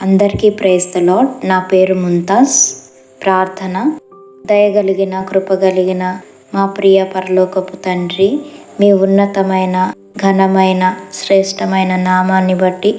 అందరికీ praise the lord నా పేరు ముంతాజ్. ప్రార్థన. దయగలిగిన కృపగలిగిన మా ప్రియ పరలోకపు తండ్రి మీ ఉన్నతమైన ఘనమైన శ్రేష్టమైన నామాన్ని బట్టి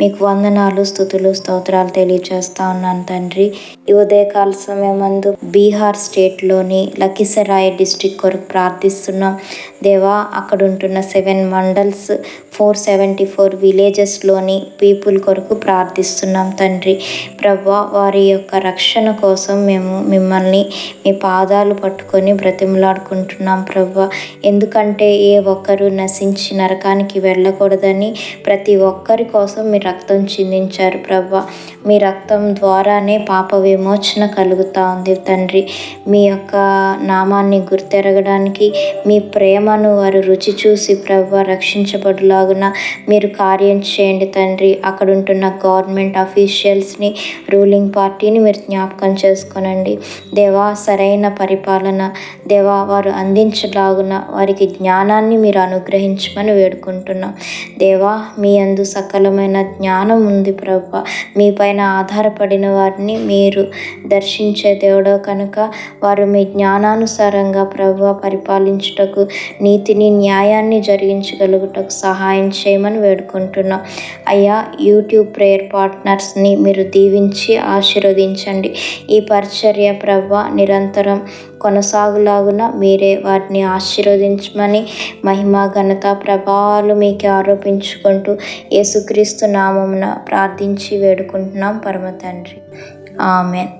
మీకు వందనాలు స్థుతులు స్తోత్రాలు తెలియచేస్తా ఉన్నాను తండ్రి. ఈ ఉదయకాల సమయమందు బీహార్ స్టేట్లోని లఖీసరాయ్ డిస్టిక్ కొరకు ప్రార్థిస్తున్నాం. దేవా అక్కడ ఉంటున్న seven mandals four seventy four విలేజెస్లోని people కొరకు ప్రార్థిస్తున్నాం తండ్రి. ప్రభా వారి యొక్క రక్షణ కోసం మేము మిమ్మల్ని మీ పాదాలు పట్టుకొని బ్రతిమలాడుకుంటున్నాం ప్రభా. ఎందుకంటే ఏ ఒక్కరు నశించిన నరకానికి వెళ్ళకూడదని ప్రతి ఒక్కరి కోసం మీ రక్తం చిందించారు ప్రభా. మీ రక్తం ద్వారానే పాప విమోచన కలుగుతూ ఉంది తండ్రి. మీ యొక్క నామాన్ని గుర్తెరగడానికి మీ ప్రేమను వారు రుచి చూసి ప్రభా రక్షించబడులాగున మీరు కార్యం చేయండి తండ్రి. అక్కడ ఉంటున్న గవర్నమెంట్ అఫీషియల్స్ని రూలింగ్ పార్టీని మీరు జ్ఞాపకం చేసుకోనండి. దేవా సరైన పరిపాలన దేవా వారు అందించలాగున వారికి జ్ఞానాన్ని మీరు అనుగ్రహించమని వేడుకుంటున్నాం. దేవా మీ అందు సకలమైన జ్ఞానం ఉంది ప్రభ. మీ పైన ఆధారపడిన వారిని మీరు దర్శించే దేవుడో కనుక వారు మీ జ్ఞానానుసారంగా ప్రభు పరిపాలించుటకు నీతిని న్యాయాన్ని జరిగించగలుగుటకు సహాయం చేయమని వేడుకుంటున్నాం. అయ్యా యూట్యూబ్ ప్రేయర్ పార్ట్నర్స్ని మీరు దీవించి ఆశీర్వదించండి. ఈ పరిచర్య ప్రభ నిరంతరం కొనసాగులాగున మీరే వారిని ఆశీర్వదించమని మహిమ ఘనత ప్రభావాలు మీకు ఆరోపించుకుంటూ యేసుక్రీస్తు నామమున ప్రార్థించి వేడుకుంటున్నాం. పరమ తండ్రి. ఆమెన్.